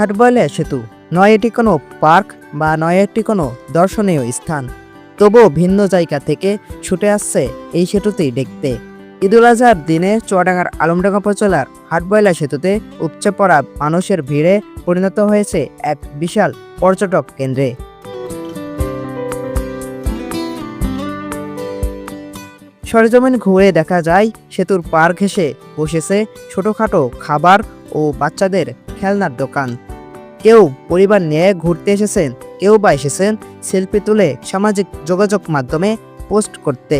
হাটবয়লা সেতু। নয় এটি কোনো পার্ক বা নয় এটি কোনো দর্শনীয় স্থান। তবুও ভিন্ন জায়গা থেকে ছুটে আসছে এই সেতুতেই দেখতে। ঈদুল আজহার দিনে চুয়াডাঙ্গার আলমডাঙ্গা উপজেলার হাটবয়লা সেতুতে উপচে পড়া মানুষের ভিড়ে পরিণত হয়েছে এক বিশাল পর্যটক কেন্দ্রে। সরজমিন ঘুরে দেখা যায়, সেতুর পার ঘেঁষে বসেছে ছোটখাটো খাবার ও বাচ্চাদের খেলনার দোকান। কেউ পরিবার নিয়ে ঘুরতে এসেছেন, কেউ বা এসেছেন সেলফি তুলে সামাজিক যোগাযোগ মাধ্যমে পোস্ট করতে।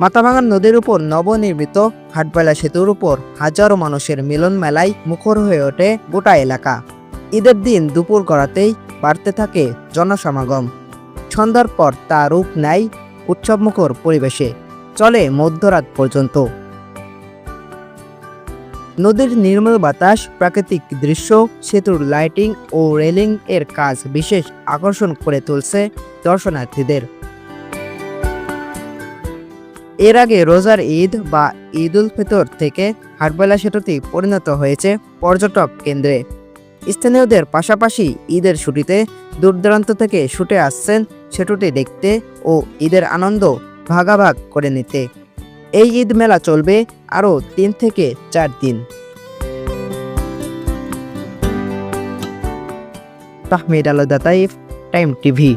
মাথাভাঙা নদীর উপর নবনির্মিত হাটবেলা সেতুর উপর হাজারো মানুষের মিলন মেলায় মুখর হয়ে ওঠে গোটা এলাকা। ঈদের দিন দুপুর গড়াতেই বাড়তে থাকে জনসমাগম। সন্ধ্যার পর তা রূপ নেয় উৎসবমুখর পরিবেশে। চলে মধ্যরাত পর্যন্ত। নদীর নির্মল বাতাস, প্রাকৃতিক দৃশ্য, সেতুর লাইটিং ও রেলিং এর কাজ বিশেষ আকর্ষণ করে তুলছে দর্শনার্থীদের। এর আগে রোজার ঈদ বা ঈদ উল ফিতর থেকে হাটবেলা সেতুটি পরিণত হয়েছে পর্যটক কেন্দ্রে। স্থানীয়দের পাশাপাশি ঈদের ছুটিতে দূর দূরান্ত থেকে ছুটে আসছেন সেতুটি দেখতে ও ঈদের আনন্দ ভাগাভাগ করে নিতে। এই ঈদ মেলা চলবে আরও তিন থেকে চার দিন। তাহমিদ আলাদা তাইফ টাইম টিভি।